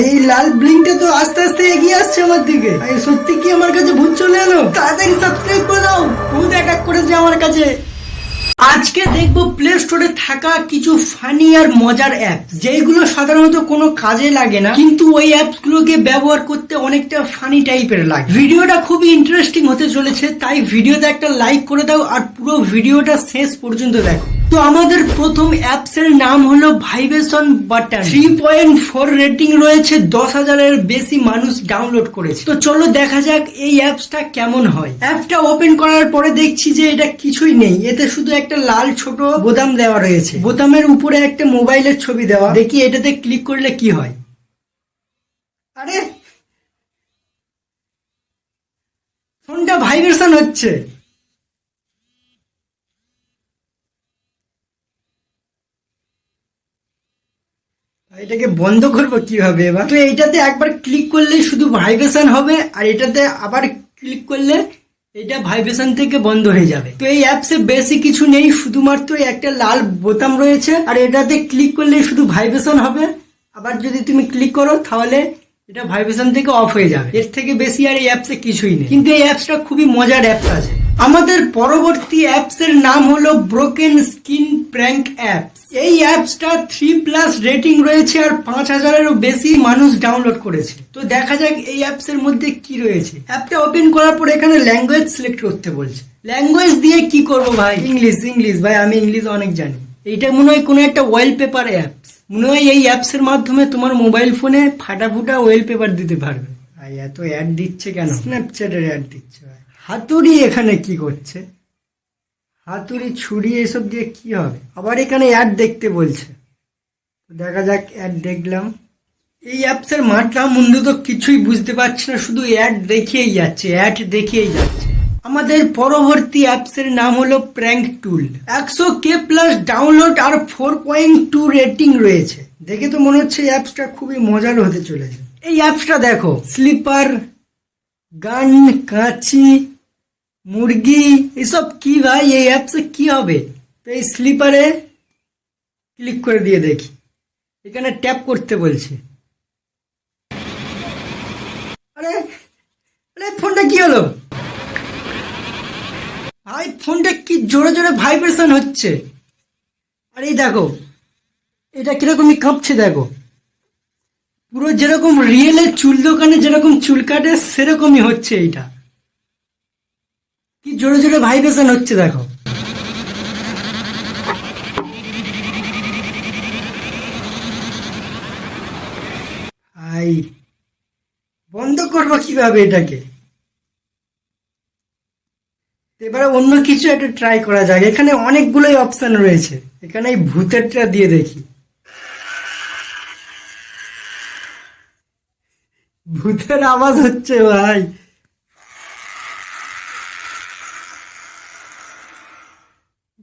এই লাল ব্লিংটা তো আস্তে আস্তে এগিয়ে আসছে আমার দিকে। সত্যি কি আমার কাছে ভূত চলে এলো? তাড়াতাড়ি সাবস্ক্রাইব করে দাও। ভূত অ্যাটাক করেছে আমার কাছে। আজকে দেখব প্লে স্টোরে থাকা কিছু ফানি আর মজার অ্যাপ যেগুলো সাধারণত কোনো কাজে লাগে না, কিন্তু ওই অ্যাপস গুলোকে ব্যবহার করতে অনেকটা ফানি টাইপের লাগে। ভিডিওটা খুবই ইন্টারেস্টিং হতে চলেছে, তাই ভিডিওতে একটা লাইক করে দাও আর পুরো ভিডিওটা শেষ পর্যন্ত দেখো। তো আমাদের প্রথম অ্যাপস এর নাম হলো vibration button. Three point four rating রয়েছে, দশ হাজারের বেশি মানুষ ডাউনলোড করেছে। তো চলো দেখা যাক এই অ্যাপসটা কেমন হয়। অ্যাপটা ওপেন করার পরে দেখছি যে এটা কিছুই নেই। এতে শুধু একটা লাল ছোট বোতাম দেওয়া রয়েছে। বোতামের উপরে একটা মোবাইলের ছবি দেওয়া। দেখি এটাতে ক্লিক করলে কি হয়। আরে! ফোনটা ভাইব্রেশন হচ্ছে। এটাকে বন্ধ করব কীভাবে এবার? তো এইটাতে একবার ক্লিক করলেই শুধু ভাইব্রেশন হবে, আর এটাতে আবার ক্লিক করলে এটা ভাইব্রেশন থেকে বন্ধ হয়ে যাবে। তো এই অ্যাপসে বেশি কিছু নেই, শুধুমাত্র একটা লাল বোতাম রয়েছে, আর এটাতে ক্লিক করলে শুধু ভাইব্রেশন হবে। আবার যদি তুমি ক্লিক করো, তাহলে এটা ভাইব্রেশন থেকে অফ হয়ে যাবে। এর থেকে বেশি আর এই অ্যাপসে কিছুই নেই। কিন্তু এই অ্যাপসটা খুবই মজার অ্যাপস আছে। আমাদের পরবর্তী অ্যাপস এর নাম হলো ব্রোকেন স্কিন প্র্যাঙ্ক অ্যাপস এই অ্যাপসটা থ্রি প্লাস রেটিং রয়েছে আর পাঁচ হাজারেরও বেশি মানুষ ডাউনলোড করেছে। তো দেখা যাক এই অ্যাপস এর মধ্যে কি রয়েছে। অ্যাপটা ওপেন করার পর এখানে ল্যাঙ্গুয়েজ সিলেক্ট করতে বলছে। ল্যাঙ্গুয়েজ দিয়ে কি করব ভাই? ইংলিশ ইংলিশ ভাই আমি ইংলিশ অনেক জানি। এইটা মনে হয় কোনো একটা ওয়েল পেপার অ্যাপস মনে হয় এই অ্যাপস এর মাধ্যমে তোমার মোবাইল ফোনে ফাটা ফুটা ওয়েল পেপার দিতে পারবে। এত অ্যাড দিচ্ছে কেন? স্ন্যাপচ্যাটের অ্যাড দিচ্ছে হাতুড়ি এখানে কি করছে? হাতুড়ি ছুরি এসব দিয়ে কি হবে? আবার এখানে অ্যাড দেখতে বলছে। দেখা যাক অ্যাড দেখলাম। এই অ্যাপসের মাঠটা মুন্ডু তো কিছুই বুঝতে পারছি না, শুধু অ্যাড দেখিয়েই যাচ্ছে অ্যাড দেখিয়েই যাচ্ছে। আমাদের পরবর্তী অ্যাপসের নাম হলো প্র্যাঙ্ক টুল একশো কে প্লাস ডাউনলোড আর ফোর পয়েন্ট টু রেটিং রয়েছে। দেখে তো মনে হচ্ছে অ্যাপসটা খুবই মজার হতে চলেছে। এই অ্যাপসটা দেখো স্লিপার গান কাঁচি মুরগি, এসব কি ভাই? এই অ্যাপসে কি হবে? তো এই স্লিপারে ক্লিক করে দিয়ে দেখি। এখানে ট্যাপ করতে বলছে। আরে আরে ফোনটা কি হলো? ভাই ফোনটা কি জোরে জোরে ভাইব্রেশন হচ্ছে? আর দেখো, এটা কিরকমই কাঁপছে দেখো। পুরো যেরকম রিয়েলের চুল দোকানে যেরকম চুল কাটে, সেরকমই হচ্ছে এইটা। কি জোরে জোরে ভাইব্রেশন হচ্ছে দেখো। বন্ধ করব কীভাবে এটাকে? এবারে অন্য কিছু একটা ট্রাই করা যাক। এখানে অনেকগুলোই অপশন রয়েছে। এখানে এই ভূতেরটা দিয়ে দেখি। ভূতের আওয়াজ হচ্ছে ভাই।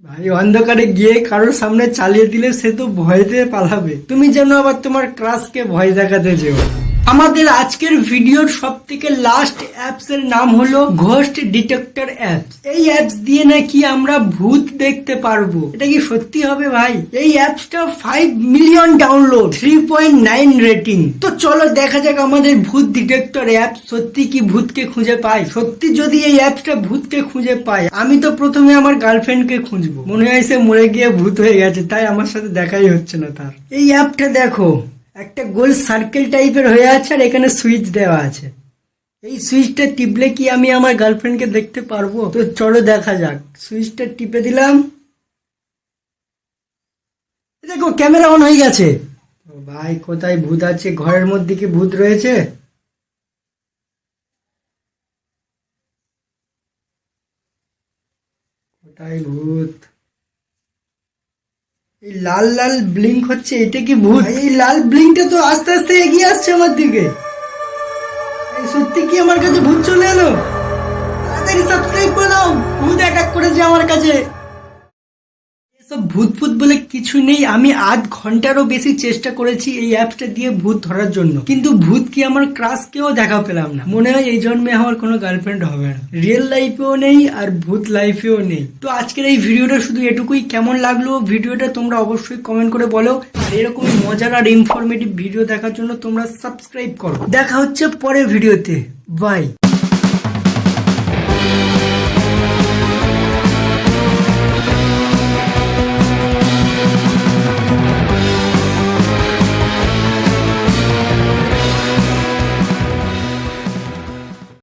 ভাই, অন্ধকারে গিয়ে কারোর সামনে চালিয়ে দিলে সে তো ভয়তে পালাবে তুমি যেন আবার তোমার ক্রাশকে ভয় দেখাতে যেও। আমাদের আজকের ভিডিওর সব থেকে লাস্ট অ্যাপস এর নাম হলো ঘোস্ট ডিটেক্টর অ্যাপস এই অ্যাপস দিয়ে নাকি আমরা ভূত দেখতে পারব। এটা কি সত্যি হবে ভাই? এই অ্যাপসটা five million download three point nine rating তো চলো দেখা যাক আমাদের ভূত ডিটেক্টর অ্যাপ সত্যি কি ভূতকে খুঁজে পায়। সত্যি যদি এই অ্যাপসটা ভূতকে খুঁজে পায়, আমি তো প্রথমে আমার গার্লফ্রেন্ডকে খুঁজবো। মনে হয় সে মরে গিয়ে ভূত হয়ে গেছে, তাই আমার সাথে দেখাই হচ্ছে না তার। এই অ্যাপটা দেখো। একটা গোল সার্কেল টাইপের হয়ে আছে আর এখানে সুইচ দেওয়া আছে। এই সুইচটা টিপলে কি আমি আমার গার্লফ্রেন্ডকে দেখতে পারব? তো চলো দেখা যাক। সুইচটা টিপে দিলাম। দেখো ক্যামেরা অন হয়ে গেছে। ভাই, কোথায় ভূত আছে? ঘরের মধ্যে কি ভূত রয়েছে? কোথায় ভূত? এই লাল লাল ব্লিঙ্ক হচ্ছে, এটা কি ভূত? এই লাল ব্লিঙ্কটা তো আস্তে আস্তে এগিয়ে আসছে আমার দিকে। সত্যি কি আমার কাছে ভূত চলে এলো? তাড়াতাড়ি সাবস্ক্রাইব করে দাও। ভূত অ্যাটাক করেছে আমার কাছে। তো ভূত ভূত বলে কিছু নেই। আমি আধ ঘন্টারও বেশি চেষ্টা করেছি এই অ্যাপসটা দিয়ে ভূত ধরার জন্য। কিন্তু ভূত কি আমার ক্রাশ কেও দেখা পেলাম না। মনে হয় এই জন্মে আমার কোনো গার্লফ্রেন্ড হবে না। রিয়েল লাইফেও নেই আর ভূত লাইফেও নেই। তো আজকের এই ভিডিওটা শুধু এটুকুই। কেমন লাগল ভিডিওটা তোমরা অবশ্যই কমেন্ট করে বলো। আর এরকমই মজার আর ইনফরমেটিভ ভিডিও দেখার জন্য তোমরা সাবস্ক্রাইব করো। দেখা হচ্ছে পরের ভিডিওতে বাই